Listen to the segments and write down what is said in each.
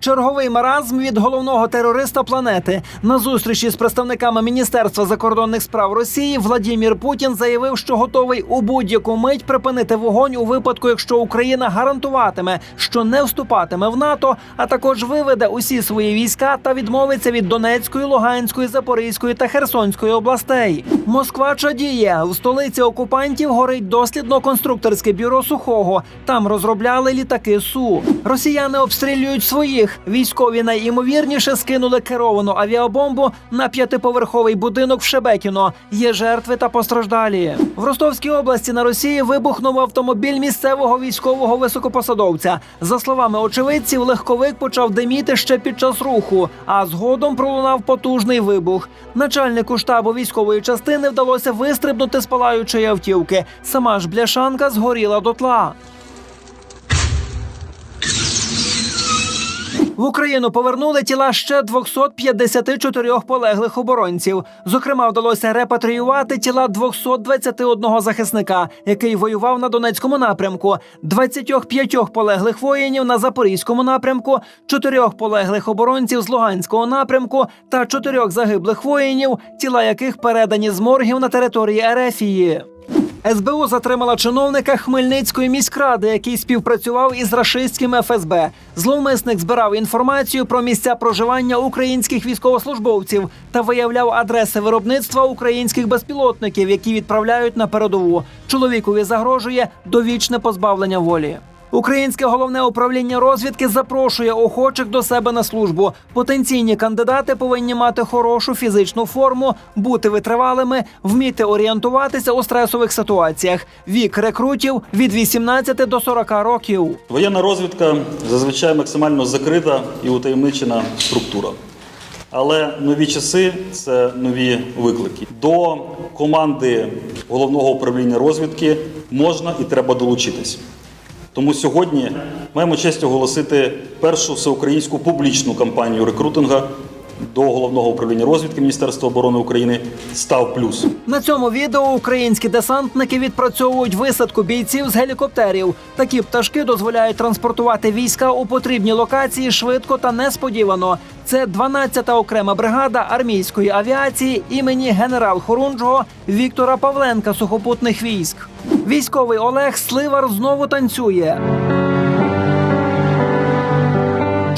Черговий маразм від головного терориста планети на зустрічі з представниками Міністерства закордонних справ Росії Владімір Путін заявив, що готовий у будь-яку мить припинити вогонь у випадку, якщо Україна гарантуватиме, що не вступатиме в НАТО, а також виведе усі свої війська та відмовиться від Донецької, Луганської, Запорізької та Херсонської областей. Москва чадіє в столиці окупантів горить дослідно-конструкторське бюро сухого. Там розробляли літаки Су. Росіяни обстрілюють своїх. Військові найімовірніше скинули керовану авіабомбу на п'ятиповерховий будинок в Шебекіно. Є жертви та постраждалі. В Ростовській області на Росії вибухнув автомобіль місцевого військового високопосадовця. За словами очевидців, легковик почав диміти ще під час руху, а згодом пролунав потужний вибух. Начальнику штабу військової частини вдалося вистрибнути з палаючої автівки. Сама ж бляшанка згоріла дотла. В Україну повернули тіла ще 254 полеглих оборонців. Зокрема, вдалося репатріювати тіла 221 захисника, який воював на Донецькому напрямку, 25 полеглих воїнів на Запорізькому напрямку, 4 полеглих оборонців з Луганського напрямку та 4 загиблих воїнів, тіла яких передані з моргів на території Ерефії. СБУ затримала чиновника Хмельницької міськради, який співпрацював із рашистським ФСБ. Зловмисник збирав інформацію про місця проживання українських військовослужбовців та виявляв адреси виробництва українських безпілотників, які відправляють на передову. Чоловікові загрожує довічне позбавлення волі. Українське головне управління розвідки запрошує охочих до себе на службу. Потенційні кандидати повинні мати хорошу фізичну форму, бути витривалими, вміти орієнтуватися у стресових ситуаціях. Вік рекрутів від 18 до 40 років. Воєнна розвідка зазвичай максимально закрита і утаємничена структура. Але нові часи це нові виклики. До команди головного управління розвідки можна і треба долучитись. Тому сьогодні маємо честь оголосити першу всеукраїнську публічну кампанію рекрутинга до головного управління розвідки Міністерства оборони України Став Плюс. На цьому відео українські десантники відпрацьовують висадку бійців з гелікоптерів. Такі пташки дозволяють транспортувати війська у потрібні локації швидко та несподівано. Це 12-та окрема бригада армійської авіації імені генерал Хорунжого Віктора Павленка сухопутних військ. Військовий Олег Сливар знову танцює.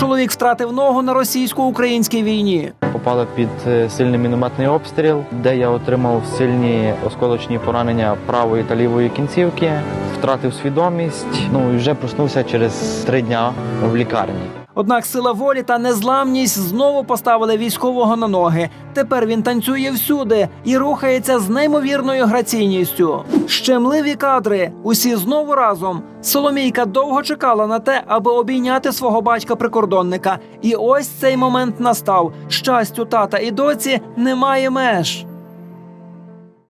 Чоловік втратив ногу на російсько-українській війні. Попали під е, сильний мінометний обстріл, де я отримав сильні осколочні поранення правої та лівої кінцівки, втратив свідомість. Ну і вже проснувся через три дня в лікарні. Однак сила волі та незламність знову поставили військового на ноги. Тепер він танцює всюди і рухається з неймовірною граційністю. Щемливі кадри. Усі знову разом. Соломійка довго чекала на те, аби обійняти свого батька-прикордонника. І ось цей момент настав. Щастю тата і доці немає меж.